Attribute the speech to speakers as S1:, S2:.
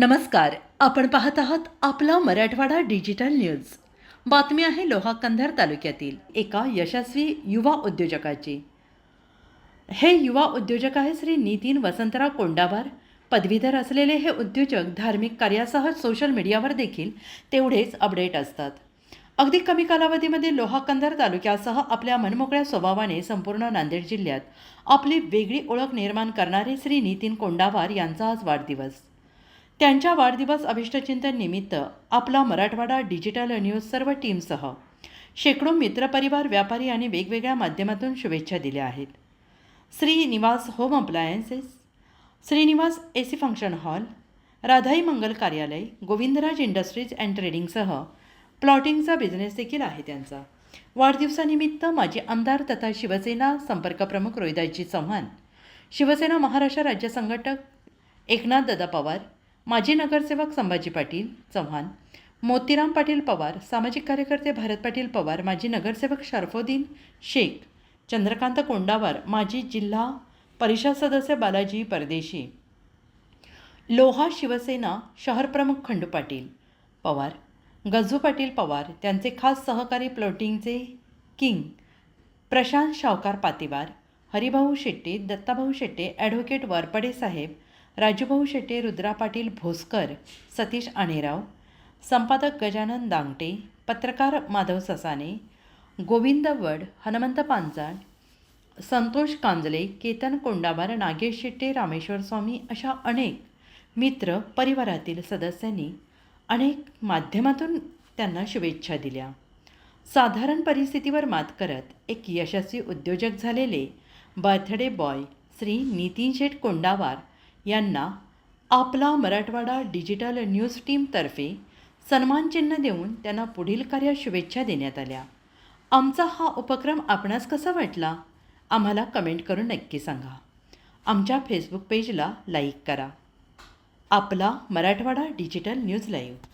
S1: नमस्कार आपण पाहत आहात आपला मराठवाडा डिजिटल न्यूज. बातमी आहे लोहा कंधार तालुक्यातील एका यशस्वी युवा उद्योजकाची. हे युवा उद्योजक आहे श्री नितीन वसंतराव कोंडावार पदवीधर असलेले हे उद्योजक धार्मिक कार्यासह सोशल मीडियावर देखील तेवढेच अपडेट असतात. अगदी कमी कालावधीमध्ये लोहा कंधार तालुक्यासह आपल्या मनमोकळ्या स्वभावाने संपूर्ण नांदेड जिल्ह्यात आपली वेगळी ओळख निर्माण करणारे श्री नितीन कोंडावार यांचा आज वाढदिवस. त्यांच्या वाढदिवस अभिष्टचिंतन निमित्त आपला मराठवाडा डिजिटल न्यूज सर्व टीमसह शेकडो मित्रपरिवार व्यापारी आणि वेगवेगळ्या माध्यमातून शुभेच्छा दिल्या आहेत. Shrinivas home appliances Shrinivas A C function hall Radhai मंगल कार्यालय गोविंदराज इंडस्ट्रीज अँड ट्रेडिंगसह प्लॉटिंगचा बिझनेस देखील आहे त्यांचा. वाढदिवसानिमित्त माजी आमदार तथा शिवसेना संपर्कप्रमुख रोहिदासजी चव्हाण शिवसेना महाराष्ट्र राज्य संघटक एकनाथ दादा पवार माजी नगरसेवक संभाजी पाटील चव्हाण मोतीराम पाटील पवार सामाजिक कार्यकर्ते भारत पाटील पवार माजी नगरसेवक शरफोद्दीन शेख चंद्रकांत कोंडावार माजी जिल्हा परिषद सदस्य बालाजी परदेशी लोहा शिवसेना शहरप्रमुख खंडू पाटील पवार गजू पाटील पवार त्यांचे खास सहकारी प्लॉटिंगचे किंग प्रशांत शावकार पातेवार हरिभाऊ शेट्टे दत्ताभाऊ शेट्टे ॲडव्होकेट वरपडे साहेब राजूभाऊ शेट्टे रुद्रा पाटील भोसकर सतीश आणेराव संपादक गजानन दांगटे पत्रकार माधव ससाने गोविंद वड हनुमंत पांचाळ संतोष कांजले केतन कोंडावार नागेश शेट्टे रामेश्वर स्वामी अशा अनेक मित्र परिवारातील सदस्यांनी अनेक माध्यमातून त्यांना शुभेच्छा दिल्या. साधारण परिस्थितीवर मात करत एक यशस्वी उद्योजक झालेले बर्थडे बॉय श्री नितीन शेठ कोंडावार यांना आपला मराठवाडा डिजिटल न्यूज टीमतर्फे सन्मानचिन्ह देऊन त्यांना पुढील कार्यात शुभेच्छा देण्यात आल्या. आमचा हा उपक्रम आपणास कसा वाटला? आम्हाला कमेंट करून नक्की सांगा. आमच्या फेसबुक पेजला लाईक करा. आपला मराठवाडा डिजिटल न्यूज लाईव्ह.